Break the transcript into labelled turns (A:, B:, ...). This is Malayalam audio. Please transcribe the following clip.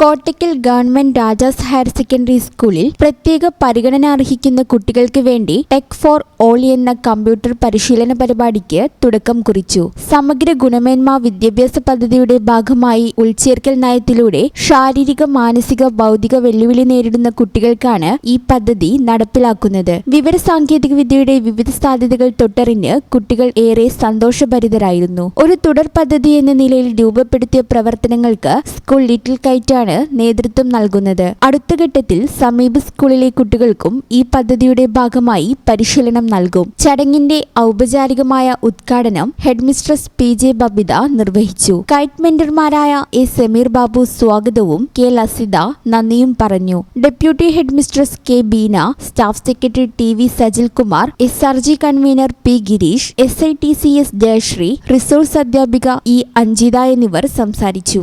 A: Kottakkal government Rajas higher secondary സ്കൂളിൽ പ്രത്യേക പരിഗണന അർഹിക്കുന്ന കുട്ടികൾക്ക് വേണ്ടി ടെക് ഫോർ ഓൾ എന്ന കമ്പ്യൂട്ടർ പരിശീലന പരിപാടിക്ക് തുടക്കം കുറിച്ചു. സമഗ്ര ഗുണമേന്മ വിദ്യാഭ്യാസ പദ്ധതിയുടെ ഭാഗമായി ഉൾച്ചേർക്കൽ നയത്തിലൂടെ ശാരീരിക മാനസിക ഭൗതിക വെല്ലുവിളി നേരിടുന്ന കുട്ടികൾക്കാണ് ഈ പദ്ധതി നടപ്പിലാക്കുന്നത്. വിവര സാങ്കേതിക വിദ്യയുടെ വിവിധ സാധ്യതകൾ തൊട്ടറിഞ്ഞ് കുട്ടികൾ ഏറെ സന്തോഷഭരിതരായിരുന്നു. ഒരു തുടർ പദ്ധതി എന്ന നിലയിൽ രൂപപ്പെടുത്തിയ പ്രവർത്തനങ്ങൾക്ക് സ്കൂൾ ലിറ്റിൽ കൈറ്റാണ് നേതൃത്വം നൽകുന്നത്. അടുത്ത ഘട്ടത്തിൽ സമീപ സ്കൂളിലെ കുട്ടികൾക്കും ഈ പദ്ധതിയുടെ ഭാഗമായി പരിശീലനം നൽകും. ചടങ്ങിന്റെ ഔപചാരികമായ ഉദ്ഘാടനം ഹെഡ്മിസ്ട്രസ് പി ജെ ബബിത നിർവഹിച്ചു. കൈറ്റ് മെന്റർമാരായ എ സമീർ ബാബു സ്വാഗതവും കെ ലസിത നന്ദിയും പറഞ്ഞു. Deputy headmistress K Beena staff secretary T V Sajil Kumar S R G convener P Gireesh S I T C S Jayasree resource അധ്യാപിക ഇ അഞ്ജിത എന്നിവർ സംസാരിച്ചു.